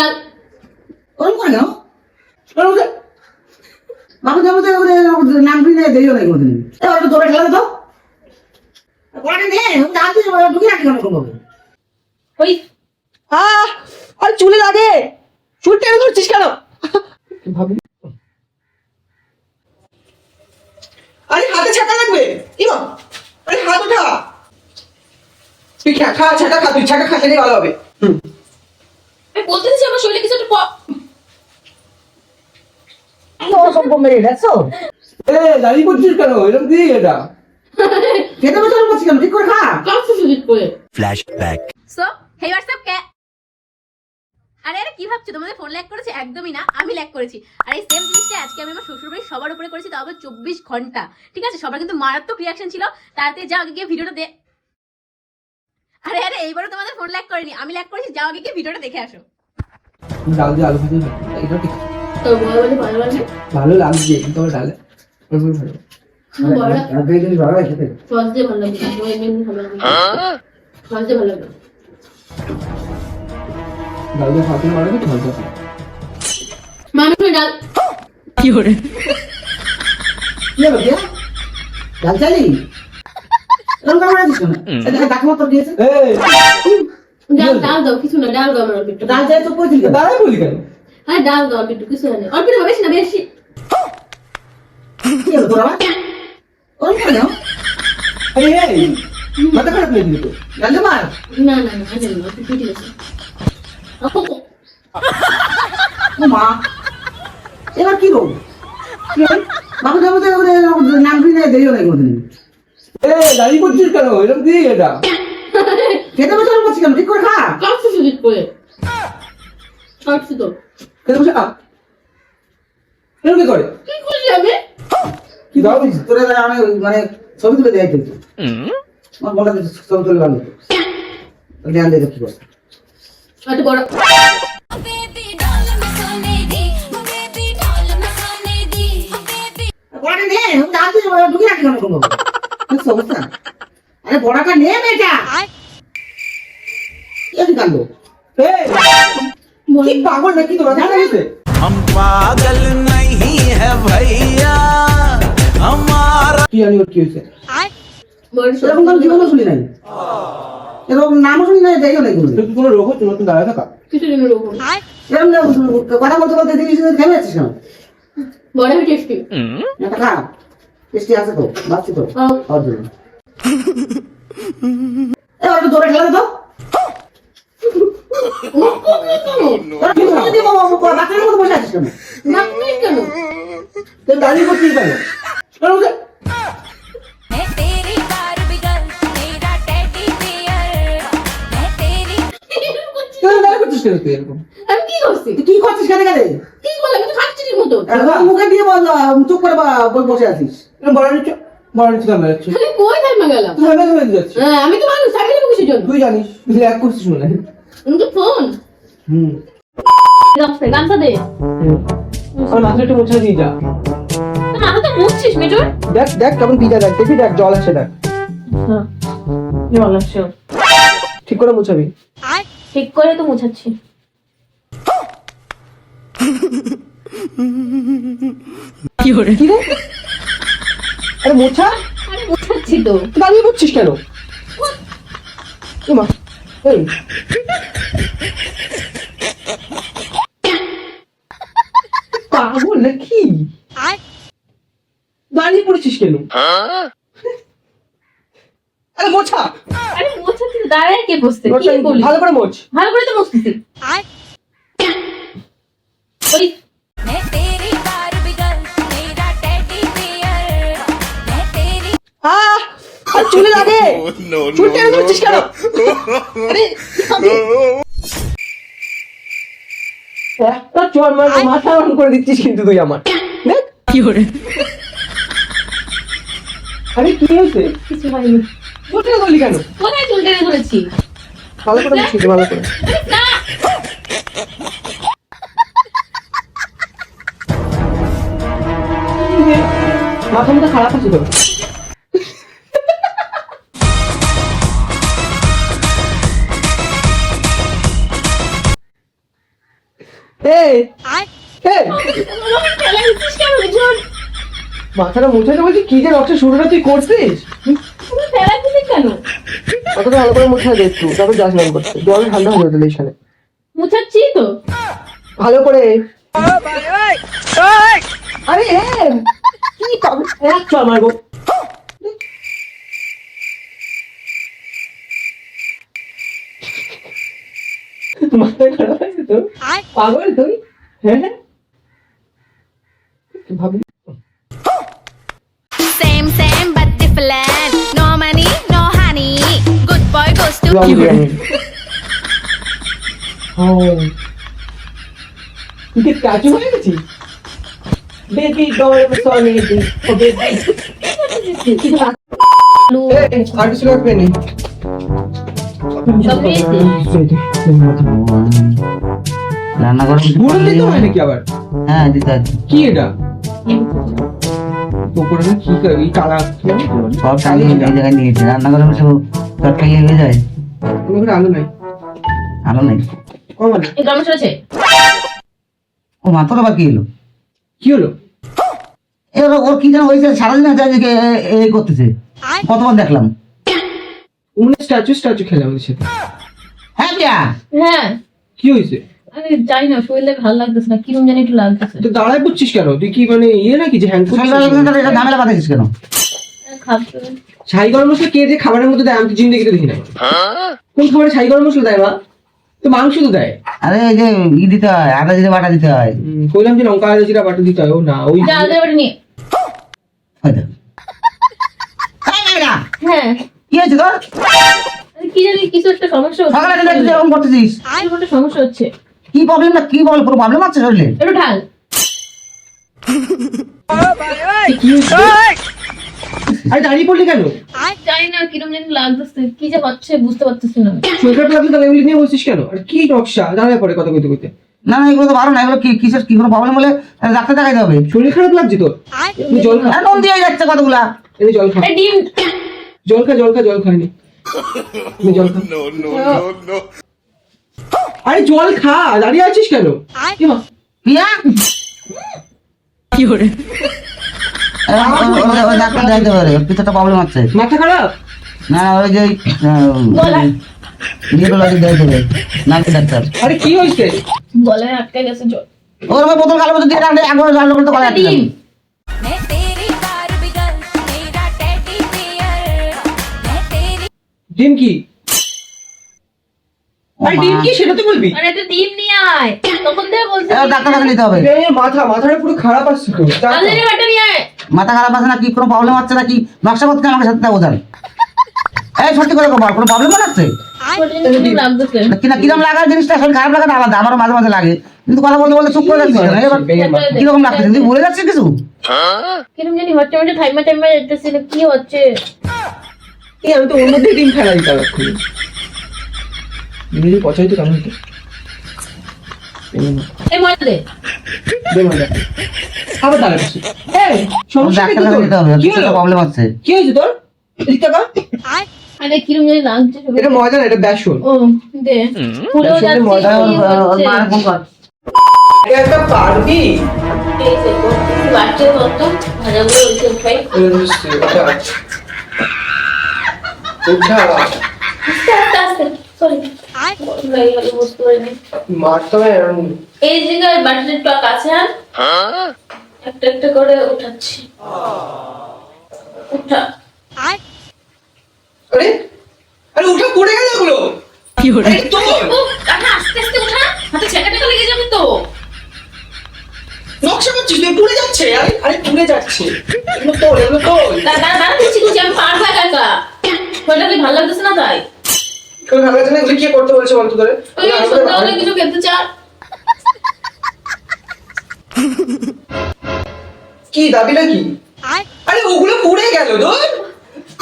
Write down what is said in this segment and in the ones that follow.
ডাল ওরকম কেন ওরকম বাবু যাব তো নাম শুনে দেরিও নাই কোনোদিন। এবার একটু খেলা তো। পড়াটা নে তাড়াতাড়ি ঢুকে রাখি কেন করব? ওই আহ আর চুলে লাগে। চুল টেনে ধরছিস কেন? ভাবি। আরে হাতে ছাকা লাগবে। ইমা আরে হাত ওঠা। তুই খা খা ছাকা খা তুই ছাকা খাসলে ভালো হবে। হুম সম্ভব মেরে দেখছ এ দাঁড়িয়ে করছিস কেন? এরকম কি এটা? খেতে বসে বলছি কেন? ঠিক করে খা। কাঁপছে সুজিত করে। Flashback. সো হে হোয়াটসঅ্যাপ কে আরে আরে কি ভাবছ? তোমাদের ফোন ল্যাক করেছে? একদমই না আমি ল্যাক করেছি। আর এই সেম জিনিসটা আজকে আমি আমার শ্বশুর বাড়ির সবার উপরে করেছি তাও আবার চব্বিশ ঘণ্টা। ঠিক আছে? সবার কিন্তু মারাত্মক রিয়াকশন ছিল। তাড়াতাড়ি যাও আগে গিয়ে ভিডিওটা দে আরে আরে এইবারও তোমাদের ফোন ল্যাক করেনি। আমি ল্যাক করেছি যাও আগে গিয়ে ভিডিওটা দেখে আসো। ডাল দিয়ে আলু ভাজি। এটা ঠিক তোর বলে ভালো লাগে? ভালো লাগছে কিন্তু আমার ডালে হয় লাগে। ডাল চালি এরকম করে দিস না ডাক মতো দিয়েছে এই! ডাল ডাল দাও কিছু না ডাল দাও আমার অল্প ডাল চাই তো কই দাঁড়াই বলি কেন? হ্যাঁ ডাল দাও অল্প কিছু না। অল্প বেশি না বেশি। কি হলো তোরা ওরকম কেন? আরে এই মাথা খারাপ লেগে তো। ডাল দে মার না না না জানি না একটু ঠিক আছে মা এবার কি রোগ? বাবু যাব নাম শুনে দেরিও নাই কোনোদিন। এ দাঁড়িয়ে করছিস কেন? এরকম কি এটা? খেতে বসে আমি বলছি কেন ঠিক করে খা। কাটছি ঠিক করে। কাটছি তো। খেতে বসে খা। কেন কি করে? কি করছি আমি? কি দাও তোরে আমি মানে ছবি তুলে দেয় কিন্তু আমার বলা ছবি তুলে লাগল ধ্যান দিয়ে কি করছে আচ্ছা বড় ঢুকে রাখি কেন কোনো সমস্যা? আরে বড়াটা নে বেটা কি কান্দ এই কি পাগল নাকি তোরা জানা গেছে हम पागल नहीं है भैया हमारा কি জানি ওর কি হয়েছে বড় এরকম কারণ জীবনও শুনি নাই এরকম নামও শুনি নাই দেরিও নাই কোনোদিন তোর কি কোনো রোগ হচ্ছে নতুন দাঁড়ায় থাকা কিছু দিন রোগ এরকম না, কথা বলতে বলতে দেখিস থেমে যাচ্ছিস কেন বড় হয়ে টেস্টি একটা খা টেস্টি আছে তো বাচ্চি তো খাওয়ার জন্য এ একটু দৌড়ে খেলা তো দাঁড়িয়ে করছিস কেন কি করছিস কেন কেন কি করলাম মুখে দিয়ে বল চুপ করে বসে আছিস। বলা নিচ্ছ বলা নিচ্ছ কেন আমি তো মানুষ তুই জানিস এক করছিস মনে হয়। ফোন হুম। গামছা দে। একটু মুছে দিয়ে যা। মাথা তো মুছছিস মেজর। দেখ দেখ কেমন দেখ দেখবি দেখ জল দেখ। হ্যাঁ জল আসছে ঠিক করে মুছাবি। ঠিক করে তো মুছাচ্ছি। কি রে? আরে মোছা? আরে মুছাচ্ছি তো। তুই কেন? মা পাগল নাকি? দাঁড়িয়ে পড়েছিস কেন? আরে মোছা। আরে মোছা তো, দাঁড়ায় কে বসতে? কি বলি ভালো করে মোছ। ভালো করে তো মুছতেছি আর চুলে লাগে। চুল টেনে ধরছিস কেন? আরে একটা চল মার মাথা অন করে দিচ্ছিস কিন্তু তুই আমার। দেখ। কি করে? আরে কি হয়েছে? কিছু হয়নি। কেন? কোথায় চুল টেনে ধরেছি? ভালো করে মুছিস ভালো করে। মাথা মতো খারাপ আছে তো? মাথাটা মুছাতে বলছি কি যে নকশা শুরুটা তুই করছিস? কেন মাথাটা ভালো করে মুছা দে একটু তারপর যাস নাম করতে। জল ঠান্ডা হয়ে যাবে এখানে মুছাচ্ছি তো। ভালো করে। আরে এ, কি কবে এক মারবো মাথা খারাপ আছে তো পাগল তুই হ্যাঁ হ্যাঁ ভাবি Same, same, but different. No money, no honey. Good boy goes to লং বিরিয়ানি ও তুই কি কাজু হয়ে গেছিস বেবি ডল সনি দি ও বেবি আর কিছু লাগবে নি সব পেয়েছি রান্না গুঁড়ো দিতে হয় নাকি আবার হ্যাঁ দিতে আছে কি এটা কি এই কালা সব টাইম এই জায়গায় নিয়েছে রান্না করে বসে তরকারি হয়ে যায় কোনো আলু নাই? আলো নেই। কম আলু? এই গরম মশলা আছে? ও এলো কি হলো? এবার ওর কি যেন হয়েছে সারাদিন আছে করতেছে। কতবার দেখলাম। উমনে স্ট্যাচু স্ট্যাচু খেলাম ওদের সাথে। হ্যাঁ বিয়া হ্যাঁ। কি হয়েছে? আমি জানি না শরীরে ভালো লাগতেছে না কিরম জানি একটু লাগতেছে। তো দাঁড়ায় পড়ছিস কেন? তুই কি মানে ইয়ে নাকি যে হ্যাং করছিস ঝামেলা পাঠাইছিস কেন? ছাই গরম মশলা কে যে খাবারের মধ্যে দেয় আমি তো জিন্দিগিতে দেখি না। কোন খাবারে ছাই গরম মশলা দেয় মা? তো মাংস তো দেয়। আরে এই যে ই দিতে হয় আদা দিতে বাটা দিতে হয়। কইলাম যে লঙ্কা আদা জিরা বাটা দিতে হয় ও না ওই যা আদা বাটা নিয়ে। হ্যাঁ। কি হয়েছে তোর? কি জানি কিছু একটা সমস্যা হচ্ছে। সকালে এরকম করতেছিস? একটা সমস্যা হচ্ছে। কি প্রবলেম না কি কোনো প্রবলেম আছে শরীরে? একটু ঢাল। আরে দাঁড়িয়ে পড়লি কেন? জানি না কিরম জানি লাগতেছে কি যে হচ্ছে বুঝতে পারতেছি না শরীর খারাপ লাগলে তাহলে এগুলি নিয়ে বসছিস কেন? আর কি নকশা? দাঁড়ায় পড়ে কথা কইতে কইতে। না না এগুলো তো ভালো না এগুলো কি কিসের কি কোনো প্রবলেম হলে ডাক্তার দেখাইতে হবে। শরীর খারাপ লাগছে তোর? জল খা দিয়ে যাচ্ছে কতগুলা? এনে জল খা ডিম। জল খা জল খা জল খাইনি। জল খা। আরে জল খা দাঁড়িয়ে আছিস কেন? কি মা? পিয়া কি করে ডাক্তার প্রবলেম আছে মাথা খারাপ? না না ওই যে নিউরোলজি দেখাইতে হবে নাকি ডাক্তার? আরে কি হয়েছে? গলায় আটকে গেছে জল। ওর বোতল কালো বোতল দিয়ে রাখলে একবার জানলো করতে পারে ডিম। ডিম কি? আরে ডিম কি সেটা তো বলবি। আরে একটা ডিম নিয়ে আয়। তখন থেকে বলছি ডাক্তার দেখাতে নিতে হবে। এ, মাথা মাথাটা পুরো খারাপ আসছে তো। যা বাটা নিয়ে আয়। মাথা খারাপ আছে না কি? কোনো প্রবলেম হচ্ছে না কি? নকশা করতে আমাকে সাথে বোঝান এই সত্যি করে বল কোনো প্রবলেম হচ্ছে কিরম লাগতেছে কি না কীরকম লাগার জিনিসটা? আসলে খারাপ লাগাটা আলাদা আমারও মাঝে মাঝে লাগে। কিন্তু কথা বলতে বলতে চুপ করে যাচ্ছিস কেন? এবার কীরকম লাগছে তুই ভুলে যাচ্ছিস কিছু? কিরম জানি হচ্ছে মানে টাইমা কি হচ্ছে? এই আমি তো ওর মধ্যে ডিম ফেলা দিতাম এক্ষুনি ডিম পচা হইতো কেমন কি হয়েছে তোর? আরে কিরম জানি লাগছে। এটা ময়দা না এটা বেসন। ও দে। যাচ্ছে? মার কর। এটা একটা পারবি? এই যে বাচ্চা কত ভাজাগুলো ওইসে উঠাই উঠা মারতে হবে এই জায়গায় বাটির একটু কাছে একটা একটা করে উঠাচ্ছি উঠা আরে আরে উঠা পড়ে গেল ওগুলো। কি হলো? তো ও আস্তে আস্তে উঠা। হাতে লেগে যাবে তো। নকশা করছিস তুই? পুড়ে যাচ্ছে। আরে আরে পুড়ে যাচ্ছে। এগুলো তোর এগুলো তোর। দিচ্ছি দিচ্ছি আমি পারব একা একা? শরীরটা কি ভালো লাগতেছে না তাই? ভালো লাগছে না? এগুলো কি করতে বলছে বলতো তোরে? ওই কিছু খেতে চা কি দাবিটা কি? আরে ওগুলো পুড়ে গেল তোর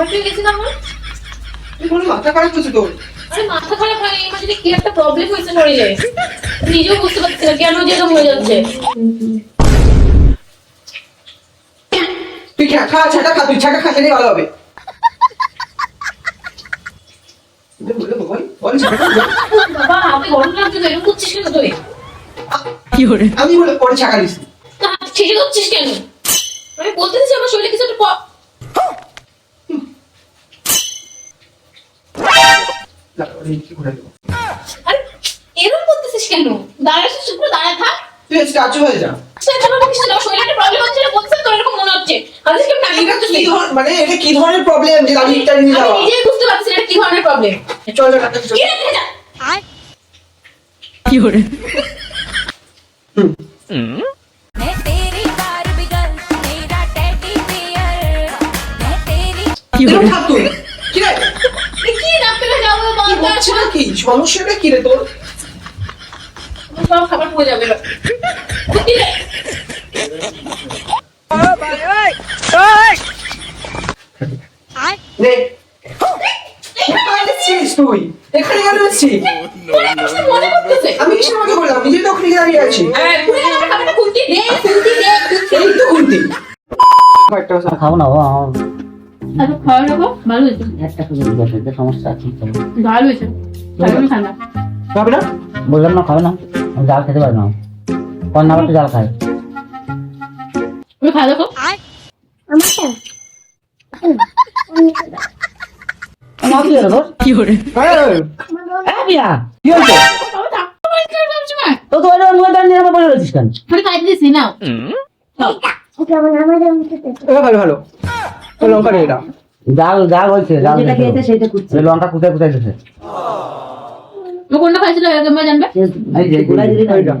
বলতে গেছিলাম না তুই কোনো মাথা খারাপ করছে তোর? আরে মাথা খারাপ হয় এই মাঝে কি একটা প্রবলেম হয়েছে শরীরে? নিজেও বুঝতে পারছি না কেন যে হয়ে যাচ্ছে। তুই খা খা ছাকা খা তুই ছাকা খাসলে ভালো হবে। খা। বাবা আমি গরম লাগছে তো এরকম করছিস কেন তুই? আমি বলে পরে ছাকা দিস ছেড়ে করছিস কেন? আমি বলতে দিচ্ছি আমার শরীরে কিছু একটা ঘুরে দেবো এরকম করতেছিস কেন? দাঁড়াস শুক্র দাঁড়া থাক। তুই স্ট্যাচু হয়ে যা। মানে এটা কি ধরনের প্রবলেম যে দাবি নিয়ে যাওয়া? আমি নিজেই বুঝতে পারছি এটা কি ধরনের প্রবলেম চল চল চল কি হরে হুম। কি হরে কি বলতে হচ্ছে না কি? সমস্যাটা কি রে তোর? সব খাবার পড়ে যাবে তুই। এখানে কেন আমি কিসের আমাকে বললাম নিজে তো ওখানে দাঁড়িয়ে আছি। হ্যাঁ তুই আমার খাবারটা খুলতি দে খুলতি দে খুলতি এই তো খুলতি খাব না। খাওয়া ভালো হয়েছে। একটা শুধু বসে সমস্যা আছে। ভালো হয়েছে। খাব না। বললাম না খাবে না। আমি জাল খেতে পারি না। কোন না একটু জাল খাই তুমি খাওয়া দেখো আমার কি হয়েছে? তো দাঁড়িয়ে আমার বলে রয়েছিস কেন? দিছি নাও। এটা ভালো। ভালো তো লঙ্কা নিয়ে নাও জাল জাল হয়েছে। জাল হয়েছে লঙ্কা কুচাই কুচাই দিতেছে ও কোনটা খাইছিল ভাবে জানবে? এই যে এইটা।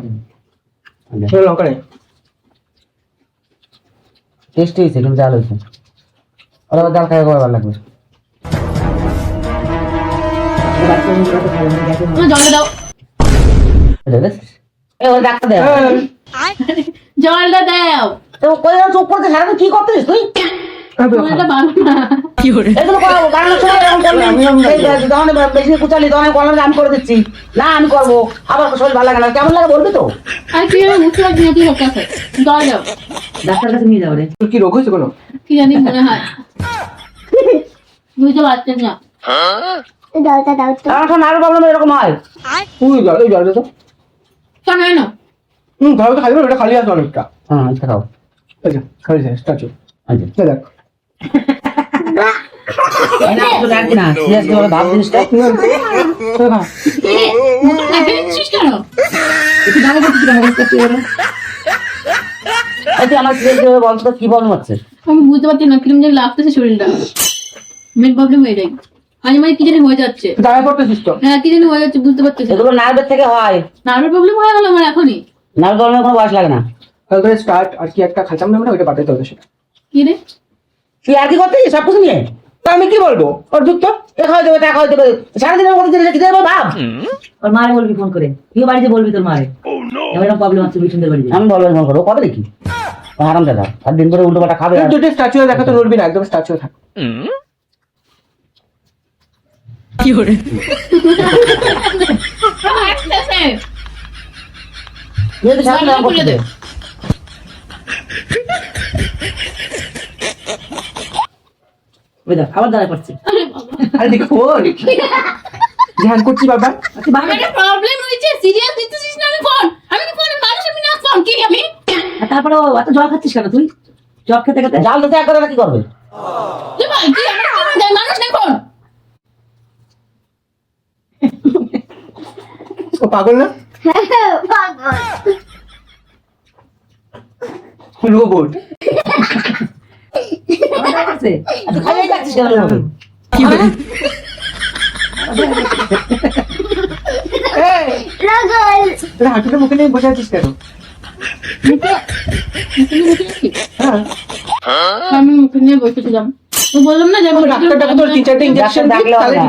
লঙ্কা নেই টেস্টি হয়েছে কিন্তু জাল হয়েছে। ওরা জাল খাই ভালো লাগবে। তুমি জলটা দাও। জলটা দাও। তো কই চুপ করতে সারাদিন কি করতেছিস তুই? আমি বললাম যে আমি করে দিচ্ছি। না আমি করব। আবার শরীর ভালো লাগে না। কেমন লাগে বলবি তো? আর কি আমি বুঝতে না কি সব কাছে জল দাও। ডাক্তার কাছে নিয়ে যাব রে। কি রোগ হয়েছে কোনো? কি জানি মনে হয়। বুঝতে পারছেন না। এখন আরও প্রবলেম এরকম হয়। তুই জল এই জল তো। কেন না হুম ঘরে তো খালি ওটা খালি আছে অনেকটা। হ্যাঁ খাও। খালি স্ট্যাচু আচ্ছা দেখ। কি প্রবলেম হচ্ছে আমি বুঝতে পারছি না কিরম যেন লাগতেছে শরীরটা। মেন প্রবলেম হয়ে যায় আজ মানে কি জানি হয়ে যাচ্ছে। দাঁড়ায় পড়তেছিস তো হ্যাঁ কি জানি হয়ে যাচ্ছে বুঝতে পারতেছি না। এগুলো নার্ভের থেকে হয় নার্ভের প্রবলেম হয়ে গেল আমার এখনই। নার্ভ প্রবলেমের কোনো বয়স লাগে না। তাহলে স্টার্ট আর কি একটা খাইতাম না আমরা ওইটা পাঠাতে হবে সেটা কি রে? তুই আর কি করতেছিস? সব কিছু নিয়ে? তা আমি কি বলব? ওর যুক্ত এ খাওয়াই দেবে তা খাওয়াই দেবে। সারাদিনের মতো জিনিস রেখে দেবে ভাব ওর মারে বলবি ফোন করে। তুইও বাড়িতে বলবি তোর মারে। এরকম প্রবলেম আছে বিষ্ণুদের বাড়িতে। আমি বলব ফোন করব কত দেখি। হারাম দাদা। আর দিন করে উল্টো পাটা খাবে দুটো স্ট্যাচু দেখা তো নড়বি না একদম স্ট্যাচু থাক। আসতেছে তুই তো সারাদিন এরকম করতে দে। ওই দেখ আবার দাঁড়ায় পড়ছে আরে দেখো ধ্যান করছি বাবা। আচ্ছা আমার একটা প্রবলেম হয়েছে সিরিয়াস দিতেছিস না আমি ফোন আমি কি ফোন মানুষ আমি না ফোন কি আমি? তারপরে এত জল খাচ্ছিস কেন তুই? জল খেতে খেতে? জাল দিতে এক কি করবে? মানুষ নাই ফোন ও পাগল না? রোবট আমার দাঁড়ায় পড়ছে। এত খাইয়ে যাচ্ছিস কেন? এভাবে? তোরা হাঁটুটা মুখে নিয়ে বসে আছিস কেন? মুখে মুখে নিয়ে বসে আছি? হ্যাঁ আমি মুখে নিয়ে বসেছিলাম। বললাম না যে আমি ডাক্তার ডাক্তার তোর তিন চারটে ইঞ্জেকশন না,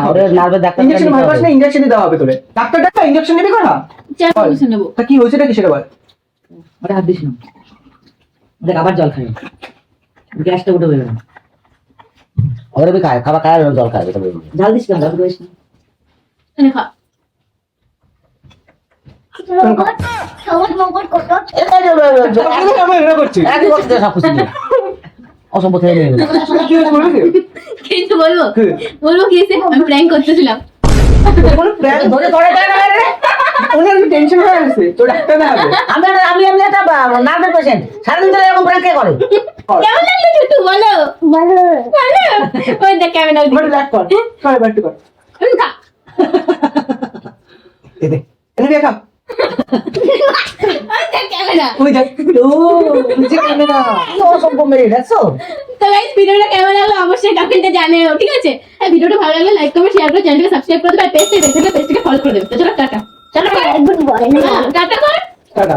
ওরে নার্ভের ডাক্তার ইঞ্জেকশন ভয় পাস না ইঞ্জেকশনই দেওয়া হবে তোরে। ডাক্তার ডাক্তার ইঞ্জেকশন নিবি করা চার পয়সা নেব। তা কি হয়েছে কি সেটা বল? ওটা হাত দিস না। দেখ আবার জল খাই গ্যাসটা উঠে বেরোবে না ওরা খায় খাবার খায় আর জল খায় এটা ঝাল দিস কেন ঝাল দিস না। খা। কিন্তু বলব বলব কি আমি প্র্যাঙ্ক করতেছিলাম। ওনার টেনশন হয়ে গেছে তো ডাক্তার না হবে। আমি আমি আমি একটা নার্ভের পেশেন্ট সারাদিন ধরে এরকম প্র্যাঙ্ক করে? কেমন লাগল ছোট্টু বলো? ভালো। ভালো? ওই দেখ ক্যামেরা এবার ল্যাক কর। কর এবার একটু কর। খা। এই দে এনে খা। দেখ দেখ ভিডিওটা কেমন লাগল? অবশ্যই কমেন্টে জানিও ঠিক আছে? ভিডিওটা ভালো লাগলে লাইক কমেন্ট শেয়ার করে চ্যানেলকে সাবস্ক্রাইব করে দেবে আর পেজটা দেখে পেজটাকে ফলো করে দেবে। চলো টাটা। চলো টাটা কর। টাটা।